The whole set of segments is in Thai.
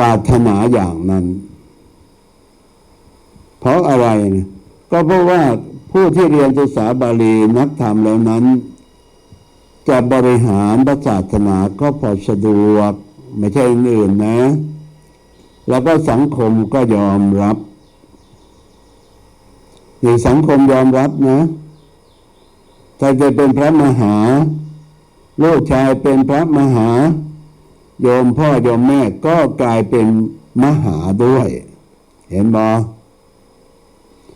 รารถนาอย่างนั้น เพราะอะไรนะก็เพราะว่าผู้ที่เรียนภาษาบาลีนักธรรมเหล่านั้น จะบริหารพระศาสนาก็พอสะดวก ไม่ใช่อื่นๆนะ แล้วก็สังคมก็ยอมรับนี่สังคมยอมรับนะถ้าจะเป็นพระมหา ลูกชายเป็นพระมหา โยมพ่อโยมแม่ก็กลายเป็นมหาด้วย เห็นบอ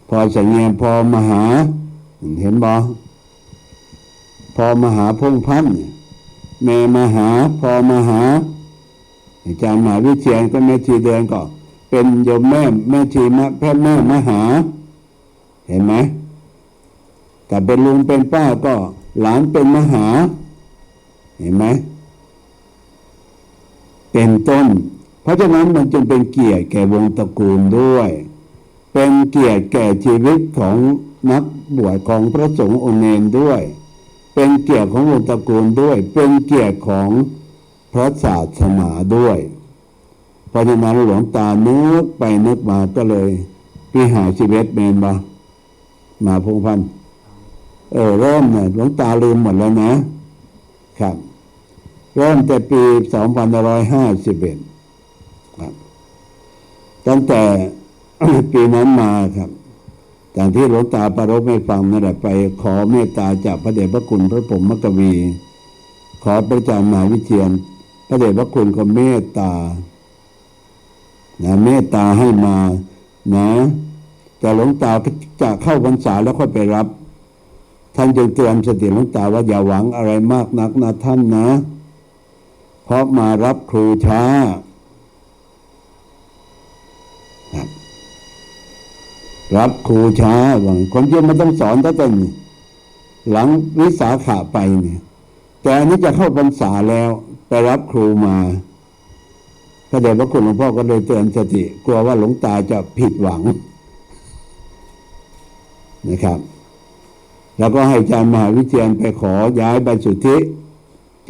พอสังเงียพอมหา เห็นบอพอมหาพงพันธ์แม่มหาพอมหาอาจารย์มหาวิเชียนก็แม่ชีเดือนก็เป็นโยมแม่แม่ชีมะพระแม่มหา เห็นไหมแต่เป็นลุงเป็นป้าก็หลานเป็นมหา เห็นไหม เป็นต้น เพราะฉะนั้นมันจึงเป็นเกียรติแก่วงตระกูลด้วย เป็นเกียรติแก่ชีวิตของนักบวชของพระสงฆ์องค์เนนด้วย เป็นเกียรติของวงตระกูลด้วย เป็นเกียรติของพระศาสนาด้วยเพราะฉะนั้นหลวงตานึกไปนึกมาก็เลยพี่หาชีวิตเมนบามาพงพัน เออเริ่มเนี่ยหลวงตาลืมหมดแล้วนะ ครับ เริ่มแต่ปี2551ครับตั้งแต่ปีนั้นมาครับอย่างที่หลวงตาประรบไม่ฟังนั่นแหละไป ขอเมตตาจากพระเดชพระคุณพระผมมกวี ขอพระจามหาวิเชียน พระเดชพระคุณก็เมตตานะเมตตาให้มานะ แต่หลวงตาจะเข้าพรรษาแล้วค่อยไปรับ ท่านจึงเตือนสติหลวงตาว่าอย่าหวังอะไรมากนักนะท่านนะ เพราะมารับครูช้าครับครูช้าหวังคนที่มันต้องสอนตั้งแต่หลังวิสาขาไปเนี่ย แต่อันนี้จะเข้าพรรษาแล้วไปรับครูมาพระเดชพระคุณหลวงพ่อก็เลยเตือนสติ กลัวว่าหลวงตาจะผิดหวังนะครับ แล้วก็ให้อาจารย์มหาวิเชียนไปขอย้ายใบสุทธิ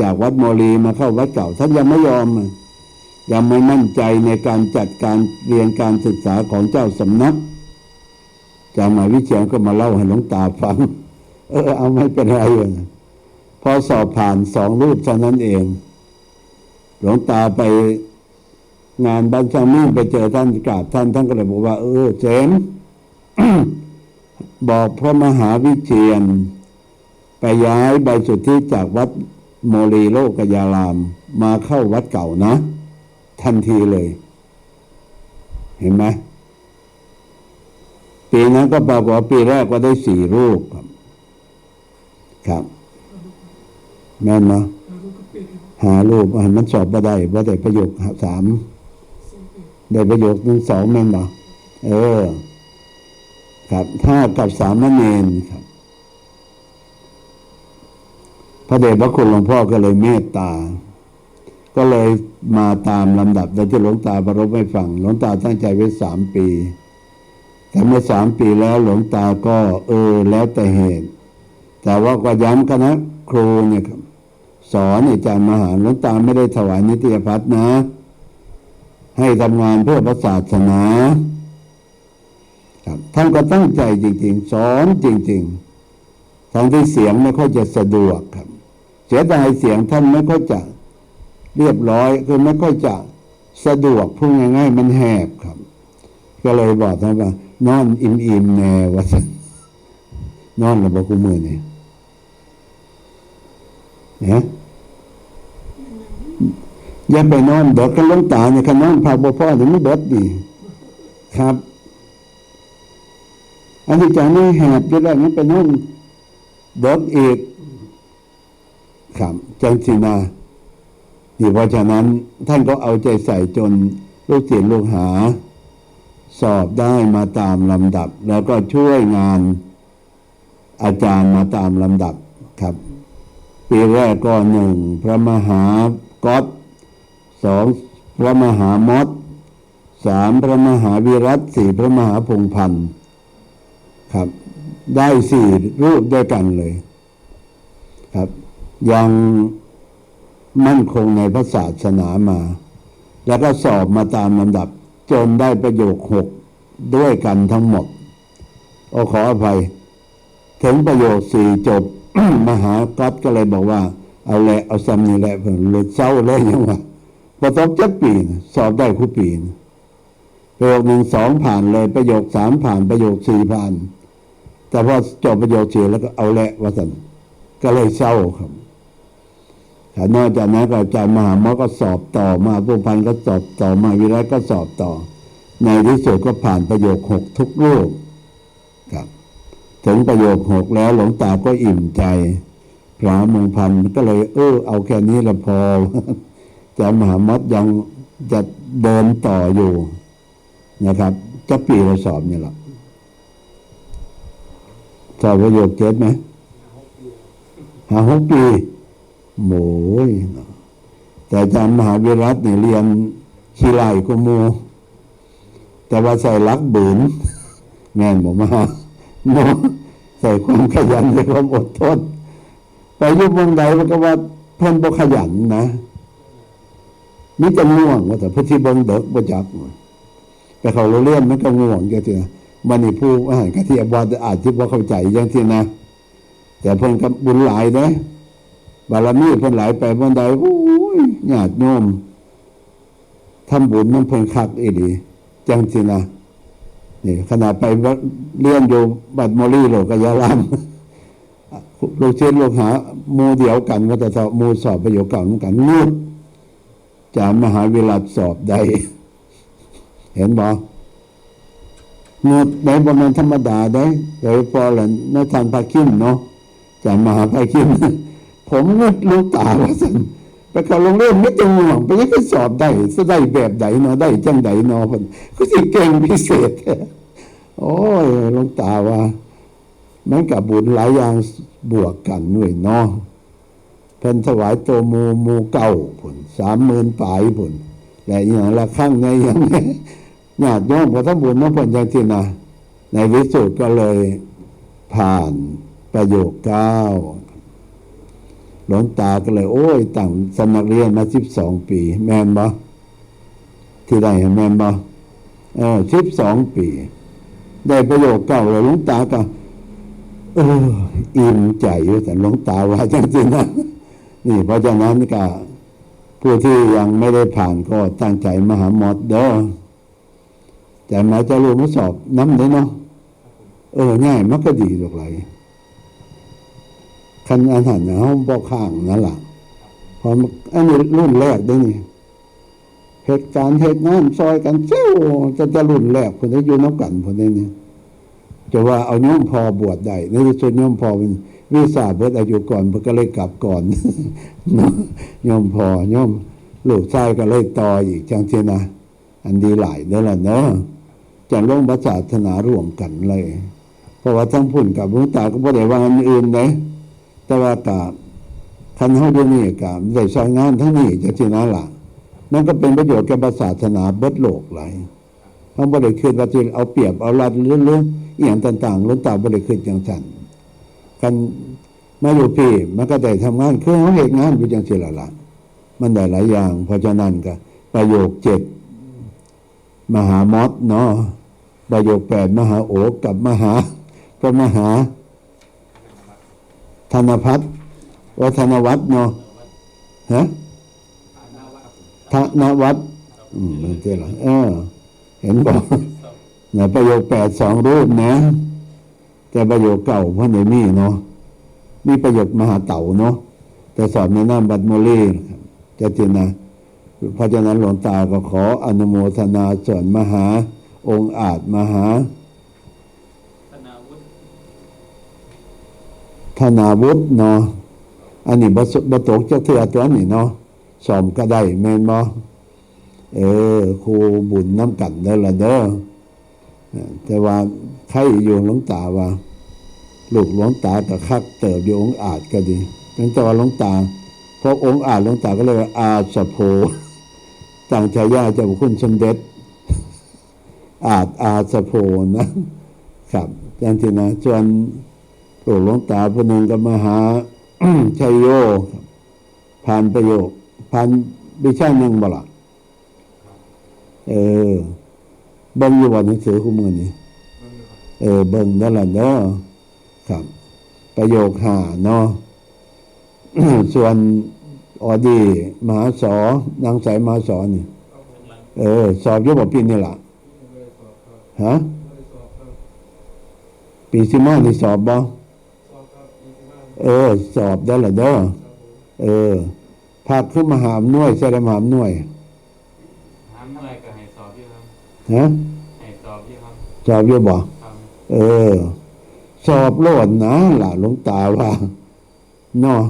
จากวัดโมลีมาเข้าวัดเก่าท่านยังไม่ยอม ยังไม่มั่นใจในการจัดการเรียนการศึกษาของเจ้าสำนักจามาวิเชียนก็มาเล่าให้หลวงตาฟัง เออ เอาไม่เป็นไรเลยพอสอบผ่านสองรูปเท่านั้นเอง หลวงตาไปงานบัญชามิ่งไปเจอท่านกราบท่านท่านก็เลยบอกว่า เออเจมบอกพระมหาวิเชียนไปย้ายใบสุทธิจากวัด โมลีโลกยาราม มาเข้าวัดเก่านะ ทันทีเลย เห็นไหมปีนั้นก็ปรากฏว่าปีแรกก็ได้สี่รูปครับ ครับ แม่นนะหารูปอันมันสอบมาได้ว่าได้ประโยคสามได้ประโยคหนึ่งสองแม่นบ่เออ ครับห้ากับสามเณรครับ พระเดชพระคุณหลวงพ่อก็เลยเมตตา ก็เลยมาตามลำดับโดยที่หลวงตาประรบไม่ฟังหลวงตาตั้งใจไว้สามปี แต่เมื่อสามปีแล้วหลวงตาก็เออแล้วแต่เหตุ แต่ว่าก็ย้ำกันนะครูเนี่ยครับสอนอาจารย์มหาหลวงตาไม่ได้ถวายนิตยพัฒนะ ให้ทำงานเพื่อพระศาสนาครับท่านก็ตั้งใจจริง ๆ สอนจริง ๆทั้งที่เสียงไม่ค่อยจะสะดวกครับ สียดายเสียงท่านไม่ค่อยจะเรียบร้อยคือไม่ค่อยจะสะดวกพูดง่ายๆมันแหบครับ ก็เลยบอกท่านว่านอนอิ่มๆแนวว่าสันนอนระบบกูมือเนี่ยนะอย่าไปนอนเดี๋ยวกันล้มตาเนี่ยคันนอนพาบ่พ่อเดี๋ยวไม่เบิดดีครับ อันที่จะไม่แหบจะได้มันไปนอนเบิดอีก ครับจังสีนาที่เพราะฉะนั้นท่านก็เอาใจใส่จนลูกศิษย์ลูกหา สอบได้มาตามลำดับ แล้วก็ช่วยงานอาจารย์มาตามลำดับครับปีแรกก็หนึ่งพระมหาก๊อตสองพระมหามดสามพระมหาวิรัตสี่พระมหาพงพันธ์ครับ ได้สี่รูปด้วยกันเลย ครับ ยังมั่นคงในพระศาสนามา แล้วก็สอบมาตามลำดับ จนได้ประโยคหกด้วยกันทั้งหมดโอขออภัย ถึงประโยคสี่จบ มหากัตก็เลยบอกว่า เอาแหละเอาซ้ำนี่แหละเพิ่นเลยเศร้าเลยยังว่าพอตกจักปีนสอบได้คู่ปีนประโยคหนึ่งสองผ่านเลยประโยคสามผ่านประโยคสี่ผ่าน แต่พอจบประโยคสี่แล้วก็เอาแหละว่าสันก็เลยเศร้าครับ ถ้านอกจากนั้นก็อาจารย์มหามอก็สอบต่อมาผู้พันก็สอบต่อมาวิรัตก็สอบต่อ ในที่สุดก็ผ่านประโยคหกทุกรูปครับถึงประโยคหกแล้วหลวงตาก็อิ่มใจพระมงพันธ์ก็เลย เออเอาแค่นี้ละพออาจารย์มหามดยังจะเดินต่ออยู่นะครับ จะปีเราสอบเนี่ยหรอสอบประโยคเจ็ดไหมหาหกปี โหยเนาะแต่อาจารย์มหาวิรัตเนี่ยเรียนขี้ไล่กุมู แต่ว่าใส่ลักบืนแม่นบอกมาเนาะใส่ความขยันใส่ความอดทนไปยุบเมืองใดมันก็ว่าเพิ่นบ่ขยันนะมิจะง่วงว่าแต่พระที่บ่งเด็กบ่จักไปเขาโรงเรียนมันก็ง่วงจังซี่นะมันนี่ผู้อาหารกะที่บ่อาจที่บ่เข้าใจจังซี่นะ แต่เพิ่นก็บุญหลายเด้ บารมีเพิ่นหลายไปเมืองใดโอ้ยญาติโยมทำบุญมันเพิ่นคักอีหลีจังซี่นะนี่ขนาดไปเรียนอยู่บัดมอรี่โลกยารามลูกเชนลูกหามูเดียวกันว่าจะสอบมูสอบประโยคเก่าเหมือนกันงูจามมหาวิรัตสอบใด เห็นบ่งูในบนนั้นธรรมดาได้โดยพอหลังในทางภาคินเนาะจามมหาภาคิน ผมก็รู้ตาว่าสันไปเขาโรงเรียนไม่จะง่วงไปยังไปสอบได้จะได้แบบใดเนาะได้จังใดเนาะคนก็สิเก่งพิเศษโอ้ยลงตาว่า มันกับบุญหลายอย่างบวกกันหน่วยเนาะเพิ่นถวายตัวหมูมูเก่าผลสามหมื่นปลายผลและอย่างละข้างในอย่างนี้ญาติโยมพอทำบุญมาผลอย่างที่นะในที่สุดก็เลยผ่านประโยคเก้า หลวงตาก็เลย โอ้ยตั้งสมัครเรียนมาสิบสองปี แม่นบ่ที่ได้แม่นบ่เออสิบสองปี ได้ประโยคเก่าแล้วหลวงตาก็เอออิ่มใจอยู่แต่หลวงตาว่าจริงๆนะนี่ เพราะฉะนั้นก็ผู้ที่ยังไม่ได้ผ่านก็ตั้งใจมหาหมดเด้อใจหมายจะรู้มาสอบน้ำเลยเนาะเออง่ายมันก็ดีหรอกไร คันอาหารในห้องบ่ข้างนั่นแหละพอมันอันนี้รุ่นแรกได้นี่เหตุการณ์เหตุงานซอยกันเจ้าจะจะรุ่นแรกคนได้อยู่น้ำกันคนได้เนี่ยจะว่าเอาโยมพอบวชได้ในที่สุดโยมพอเป็นวิสาเบิดอายุก่อนเพิ่นก็เลยกลับก่อนนาะโยมพอโยมลูกชายก็เลยต่ออีกจังซี่นะอันดีหลายเด้ละเนาะจะลงพระศาสนาร่วมกันเลย เพราะว่าทั้งพุ่นกับหลวงตาก็บ่ได้ว่าอันอื่นเลย แต่ว่ากับคันเฮาเดี๋ยวนี้ก็ได้ใช้งานทั้งนี้จังซี่นะล่ะมันก็เป็นประโยชน์แก่ศาสนาเบิดโลกหลายเขาบริคืนว่าจะเอาเปรียบเอารัดเรื่องๆอหย่างต่างๆหล้นตาบริคืนอย่างฉันกันมาอยู่พี่มันก็ได้ทำงานคือเขาเหตุงานอยู่อย่างเสีละละมันได้หลายอย่าง เพราะฉะนั้นก็ประโยคเจ็ดมหามอสเนาะประโยคแปดมหาโอกับมหาพระมหา ธนพัฒน์วัฒนวัฒน์เนาะฮะธนวัฒน์อืมมันเจ๊ละเออ เห็นบอกนะประโยคแปดสองรูปนะ แต่ประโยคเก่าเพราะในมีเนาะมีประโยคมหาเต่าเนาะแต่สอบในน้ำบัตรโมลีนะครับจะจินนะเพราะฉะนั้นหลวงตาก็ขออนุโมทนาส่วนมหาองค์อาจมหา ธนาวุฒิ ธนาวุฒิเนาะอันนี้บสบตกเจ้าเถื่อตัวนี่เนาะสอมก็ได้แม่นบ่เออครูบุญน้ำกันเด้อละเด้อแต่ว่าใครอยู่หลวงตาว่า ลูกหลวงตากับคักเติบอยู่องอาจก็ดีตั้งแต่ว่าหลวงตาเพราะองค์อาจหลวงตาก็เลยว่าอาสโพต่างชายาเจ้าคุณสมเด็จ อาจอาสโพนะครับอย่างที่นะส่วน ลูกหลวงตาผู้หนึ่งก็มาหาชัยโยครับผ่านประโยคผ่านวิชาหนึ่งบ่ละเออเบิ่งอยู่บ่หนังสือคู่มือนี่เออเบิ่งนั่นแหละเนาะครับ ประโยคหาเนาะส่วนออดีมหาสอนางสายมหาสอนี่เออ สอบอยุบปีนี่ล่ะฮะปีสิมานี่สอบบ่ เออ สอบได้ละเด้อเออภาคขึ้นมหาอำนวยใช่ไหมมหาอำนวยถามหน่อยก็ให้สอบอยู่ครับฮะให้สอบอยู่ครับสอบอยู่บ่ครับเออ สอบโลดนะล่ะหลวงตาว่าเนาะ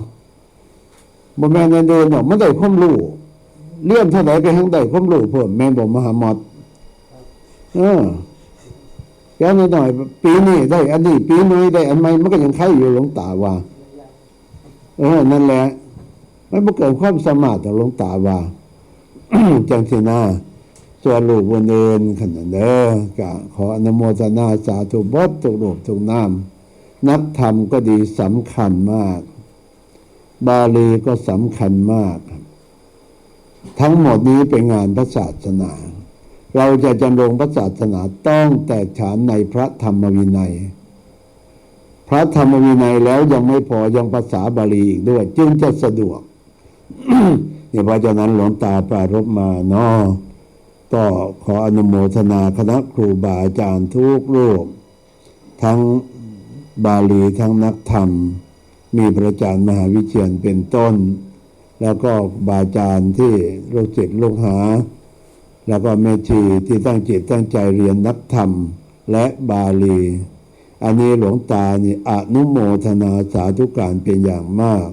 บ่แม่นเดินเนาะมันได้ความรู้เรียนเท่าไหร่ก็ทั้งได้ความรู้เพิ่มแม่นบ่มหาหมอดเออแค่นิดหน่อย ปีนี้ได้ อันนี้ ปีนี้ได้ อันใหม่มันก็ยังไข่อยู่หลวงตาว่า เออนั่นแหละ มันบ่เกิดความสามารถของหลวงตาว่าจังสินะส่วนลูกวนเดินขนาดเด้อกะขออนุโมทนาสาธุบดทุกรูปทุกนามนักธรรมก็ดีสำคัญมาก บาลีก็สำคัญมาก ทั้งหมดนี้เป็นงานพระศาสนา เราจะจำรงพระศาสนาต้องแตกฉานในพระธรรมวินัย พระธรรมวินัยแล้วยังไม่พอยังภาษาบาลีอีกด้วย จึงจะสะดวกนี่เพราะฉะนั้นหลวงตาปรารบมาเนาะก็ขออนุโมทนาคณะครูบาอาจารย์ทุกรูป ทั้งบาลีทั้งนักธรรม มีพระอาจารย์มหาวิเชียนเป็นต้น แล้วก็บาอาจารย์ที่ลูกศิษย์ลูกหา แล้วก็แม่ชีที่ตั้งจิตตั้งใจเรียนนักธรรมและบาลี อันนี้หลวงตานี่อนุโมทนาสาธุการเป็นอย่างมาก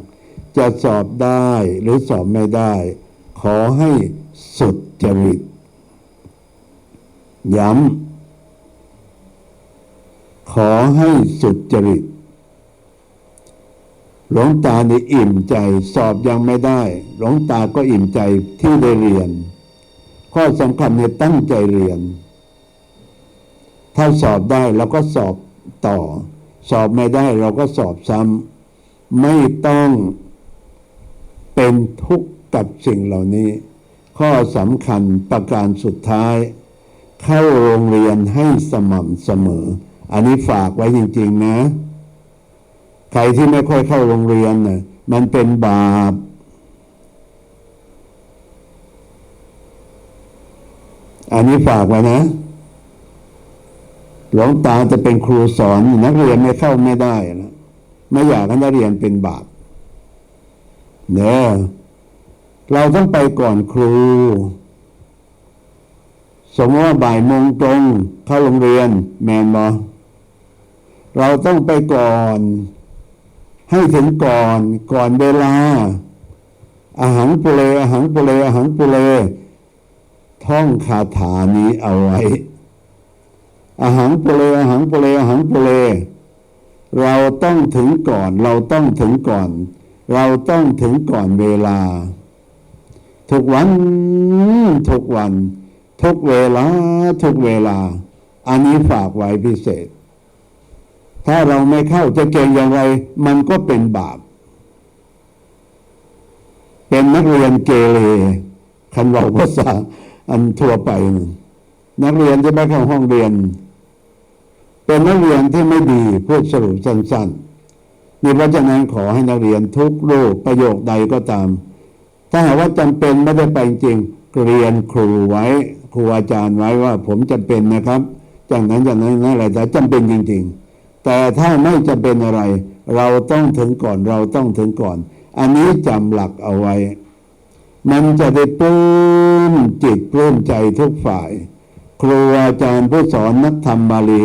จะสอบได้หรือสอบไม่ได้ ขอให้สุดจริต ย้ำขอให้สุดจริตหลวงตาในอิ่มใจสอบยังไม่ได้หลวงตาก็อิ่มใจที่ได้เรียน ข้อสำคัญในตั้งใจเรียน ถ้าสอบได้เราก็สอบ ต่อ สอบไม่ได้เราก็สอบซ้ำไม่ต้องเป็นทุกข์กับสิ่งเหล่านี้ ข้อสำคัญประการสุดท้าย เข้าโรงเรียนให้สม่ำเสมอ อันนี้ฝากไว้จริง ๆ นะ ใครที่ไม่ค่อยเข้าโรงเรียนนะมันเป็นบาปอันนี้ฝากไว้นะ หลวงตาจะเป็นครูสอนนักเรียนไม่เข้าไม่ได้นะไม่อยากให้นักเรียนเป็นบาปเนอะเราต้องไปก่อนครู สมมติว่าบ่ายโมงตรงเข้าโรงเรียนแมนบอเราต้องไปก่อน ให้ถึงก่อนก่อนเวลา อาหารปุเรอาหารปุเรอาหารปุเรท่องคาถานี้เอาไว้ อาหารปุเรอาหารปุเรอาหารปุเรเราต้องถึงก่อน เราต้องถึงก่อน เราต้องถึงก่อนเวลา ทุกวัน ทุกวัน ทุกเวลา ทุกเวลา อันนี้ฝากไว้พิเศษ ถ้าเราไม่เข้าจะเก่งอย่างไร มันก็เป็นบาป เป็นนักเรียนเกเรคันเราภาษาอันทั่วไป นักเรียนที่ไม่เข้าห้องเรียน เป็นนักเรียนที่ไม่ดีพูดสรุปสั้นๆนี่เพราะฉะนั้นขอให้นักเรียนทุกรูปประโยคใดก็ตาม ถ้าหากว่าจำเป็นไม่ได้ไปจริงเรียนครูไว้ครูอาจารย์ไว้ว่า ผมจำเป็นนะครับ จากนั้นจากนั้นนั่นอะไรแต่จำเป็นจริง ๆ แต่ถ้าไม่จำเป็นอะไร เราต้องถึงก่อนเราต้องถึงก่อน อันนี้จำหลักเอาไว้ มันจะได้ปลื้มจิตปลื้มใจทุกฝ่าย ครูอาจารย์ผู้สอนนักธรรมบาลี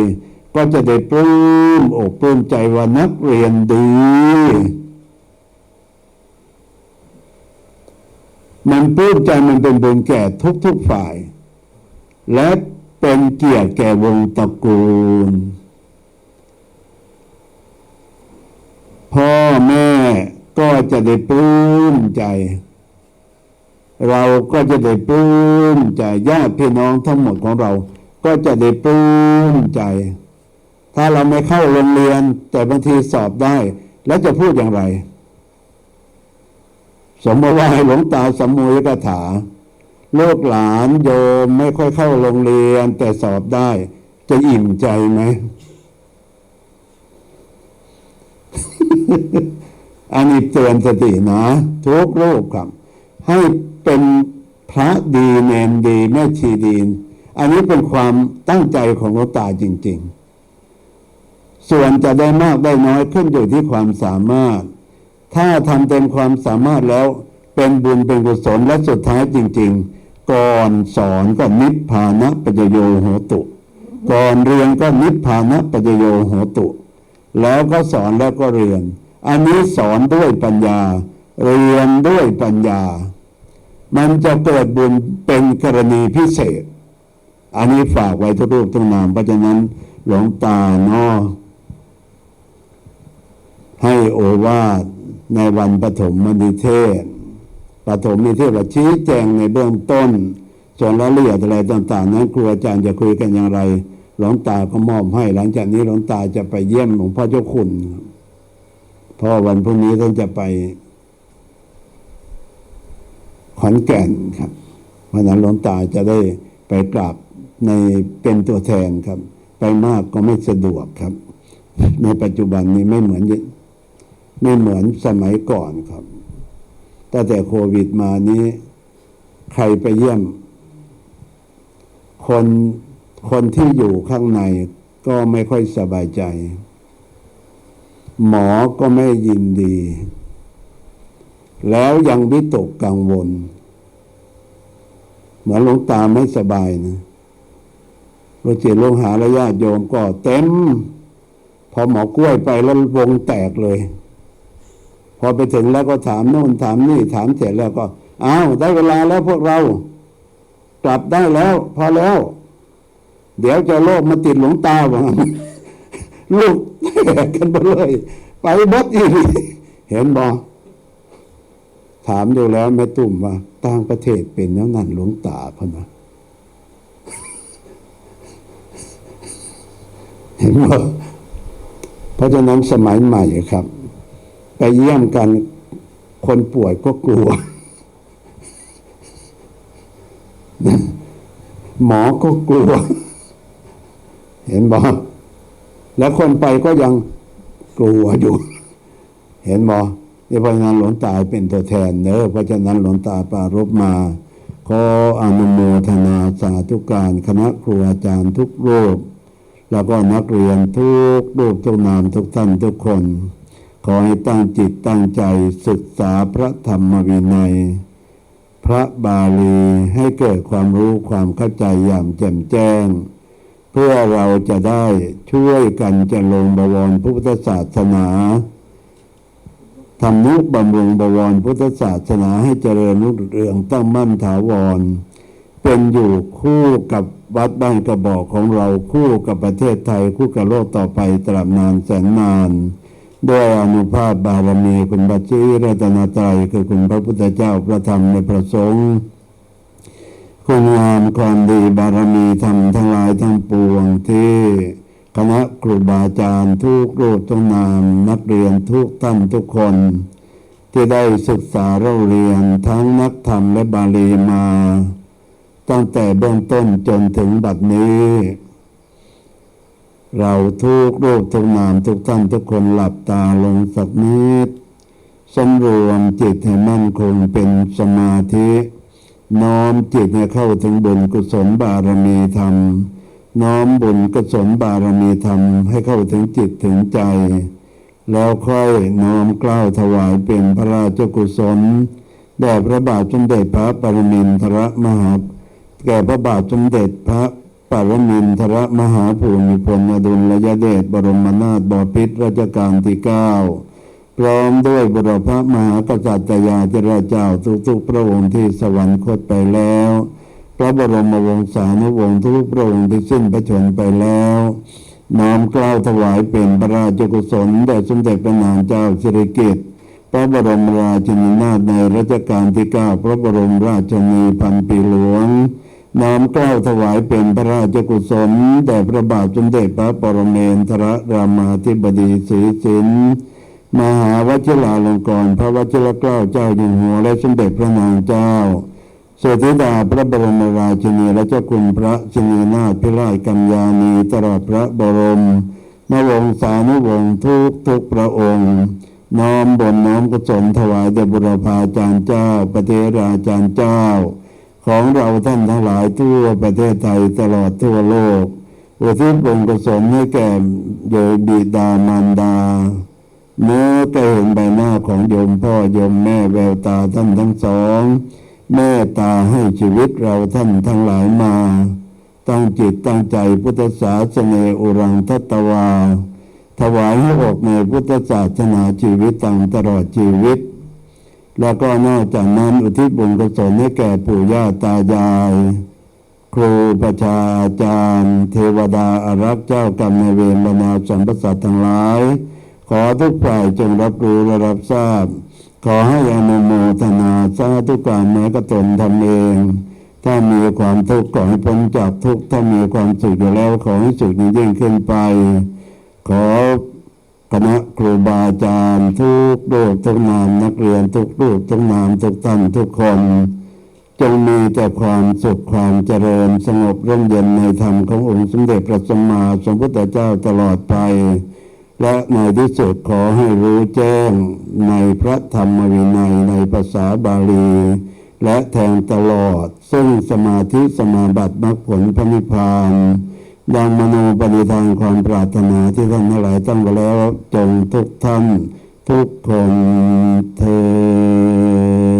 ก็จะได้ปลื้มอกปลื้มใจว่านักเรียนดี มันปลื้มใจมันเป็นบุญแก่ทุกๆฝ่าย และเป็นเกียรติแก่วงตระกูล พ่อแม่ก็จะได้ปลื้มใจ เราก็จะได้ปลื้มใจญาติพี่น้องทั้งหมดของเรา ก็จะได้ปลื้มใจ ถ้าเราไม่เข้าโรงเรียน แต่บางทีสอบได้ แล้วจะพูดอย่างไร สมมติว่าหหลวงตาสมมุยกถาลูกหลานโยมไม่ค่อยเข้าโรงเรียน แต่สอบได้ จะอิ่มใจไหม อันนี้เตือนสตินะ ทุกลูกครับ ให้เป็นพระดีเนนดี แม่ชีดีอันนี้เป็นความตั้งใจของหลวงตาจริง ๆ ส่วนจะได้มากได้น้อยขึ้นอยู่ที่ความสามารถ ถ้าทำเต็มความสามารถแล้วเป็นบุญเป็นกุศลและสุดท้ายจริง ๆ ก่อนสอนก็นิพพานะปัจโยโหตุ ก่อนเรียนก็นิพพานะปัจจโยโหตุ แล้วก็สอนแล้วก็เรียน อันนี้สอนด้วยปัญญา เรียนด้วยปัญญา มันจะเกิดบุญเป็นกรณีพิเศษ อันนี้ฝากไว้ทุกรูปทุกนามเพราะฉะนั้นหลวงตาเนาะ ให้โอวาทในวันปฐมมนิเทศปฐมนิเทศว่าชี้แจงในเบื้องต้น ส่วนรายละเอียดอะไรต่าง ๆ นั้นครูอาจารย์จะคุยกันอย่างไร หลวงตาก็มอบให้ หลังจากนี้หลวงตาจะไปเยี่ยมหลวงพ่อเจ้าคุณพราะวันพรุ่งนี้ท่านจะไป ขอนแก่นครับเพราะฉะนั้นหลวงตาจะได้ไปกราบในเป็นตัวแทนครับ ไปมากก็ไม่สะดวกครับ ในปัจจุบันนี้ไม่เหมือน ไม่เหมือนสมัยก่อนครับตั้งแต่โควิดมานี้ ใครไปเยี่ยม คนคนที่อยู่ข้างในก็ไม่ค่อยสบายใจ หมอก็ไม่ยินดี แล้วยังวิตกกังวล เหมือนหลวงตาไม่สบายนะโรเจิตลงหาระยะโยมก็เต็ม พอหมอกล้วยไปแล้ววงแตกเลย พอไปถึงแล้วก็ถามโน่นถามนี่ถามเสร็จแล้วก็อ้าวได้เวลาแล้วพวกเรา กลับได้แล้ว พอแล้ว เดี๋ยวจะโลกมาติดหลวงตาว่างลูกแตกกันไปเลย ไปบดอีกเห็นบอถามดูแล้วแม่ตุ่มว่าต่างประเทศเป็นแล้วนั่นหลวงตาพะนะเห็นบ่เพราะฉะนั้นสมัยใหม่ครับ ไปเยี่ยมกัน คนป่วยก็กลัว หมอก็กลัว เห็นบ่แล้วคนไปก็ยังกลัวอยู่ เห็นบ่นี่เพราะฉะนั้นหลวงตาเป็นตัวแทนเนอะเพราะฉะนั้นหลวงตาปรารบมาขออนุโมทนาสาธุการคณะครูอาจารย์ทุกรูป แล้วก็นักเรียนทุกรูปทุกนามทุกท่านทุกคน ขอให้ตั้งจิตตั้งใจศึกษาพระธรรมวินัย พระบาลีให้เกิดความรู้ความเข้าใจอย่างแจ่มแจ้ง เพื่อเราจะได้ช่วยกันจะลงบวรพุทธศาสนาทำนุบำรุงบวรพุทธศาสนาให้เจริญรุ่งเรืองตั้งมั่นถาวร เป็นอยู่คู่กับวัดบ้านกระบอกของเราคู่กับประเทศไทยคู่กับโลกต่อไปตราบนานแสนนาน ด้วยอนุภาพบารมีคุณบัจจีรัตนตรัยคือคุณพระพุทธเจ้าพระธรรมในพระสงฆ์คุณงามความดีบารมีธรรมทั้งหลายทั้งปวงที่คณะครูบาอาจารย์ทุกรูปทุกนาม นักเรียนทุกท่านทุกคน ที่ได้ศึกษาเราเรียนทั้งนักธรรมและบาลีมา ตั้งแต่เบื้องต้นจนถึงบัดนี้ เราทุกรูปทุกนามทุกท่านทุกคนหลับตาลงสักนิดสำรวมจิตให้มั่นคงเป็นสมาธิ น้อมจิตให้เข้าถึงบุญกุศลบารมีธรรม น้อมบุญกุศลบารมีธรรมให้เข้าถึงจิตถึงใจ แล้วค่อยน้อมกล้าวถวายเป็นพระราชกุศลแด่พระบาทสมเด็จพระปรมินทรมหาแก่พระบาทสมเด็จพระ ปรมินทรมหาภูมิพลอดุลยเดชบรมนาถบพิตรรัชกาลที่เก้าพร้อมด้วยบรพมหากษัตริยาธิราเจ้าทุกๆพระองค์ที่สวรรคตไปแล้ว พระบรมวงศานุวงศ์ทุกพระองค์ที่สิ้นพระชนไปแล้ว น้อมเกล้าวถวายเป็นพระราชกุศลแด่สมเด็จพระนางเจ้าสิริกิติ์พระบรมราชินีนาถในรัชกาลที่เก้าพระบรมราชนีพันปีหลวง น้อมเกล้าวถวายเป็นพระราชกุศลแด่พระบาทสมเด็จพระปรเมนทรรามาธิบดีศรีสินมหาวชิราลงกรณ์พระวชิรเกล้าเจ้าอยู่หัวและสมเด็จพระนางเจ้าสวธิดาพระบรมราชินีและเจ้าคุณพระชนีนาถพิราชกัญญาณีตลอดพระบรมมวงศานุวงศ์ทุกทุกพระองค์ น้อมบนน้อมกุศลถวายแด่บุรพาจารย์เจ้าปเทราจารย์เจ้า ของเราท่านทั้งหลายทั่วประเทศไทยตลอดทั่วโลกอุทิศบุญกุศลให้แก่โยมบิดามารดาเมื่อก็เห็นใบหน้าของโยมพ่อโยมแม่แววตาท่านทั้งสองแม่ตาให้ชีวิตเราท่านทั้งหลายมา ตั้งจิตตั้งใจพุทธศาสนาอุรังทัตวา ถวายให้ออกในพุทธศาสนาชีวิตต่างตลอดชีวิต แล้วก็นอกจากนั้นอุทิศบุญกุศลให้แก่ปู่ย่าตายาย ครูประชาอาจารย์ เทวดาอารักษ์เจ้ากรรมนายเวรบรรดาสัมปสัตว์ทั้งหลาย ขอทุกฝ่ายจงรับรู้และรับทราบ ขอให้อนุโมทนาสาธุการแม้กระตนทำเอง ถ้ามีความทุกข์ขอให้พ้นจากทุกข์ถ้ามีความสุขอยู่แล้วขอให้สุขยิ่งขึ้นไป ขอ คณะครูบาอาจารย์ทุกรูปทุกนามนักเรียนทุกรูปทุกนามทุกท่านทุกคน จงมีแต่ความสุขความเจริญสงบร่มเย็นในธรรมขององค์สมเด็จพระสัมมาสัมพุทธเจ้าตลอดไป และในที่สุดขอให้รู้แจ้งในพระธรรมวินัยในภาษาบาลี และแทงตลอดซึ่งสมาธิสมาบัติมรรคผลพระนิพพาน ดังมโนปณิธานความปรารถนาที่ท่านทั้งหลายตั้งไว้แล้วจงทุกท่าน ทุกคนเทอ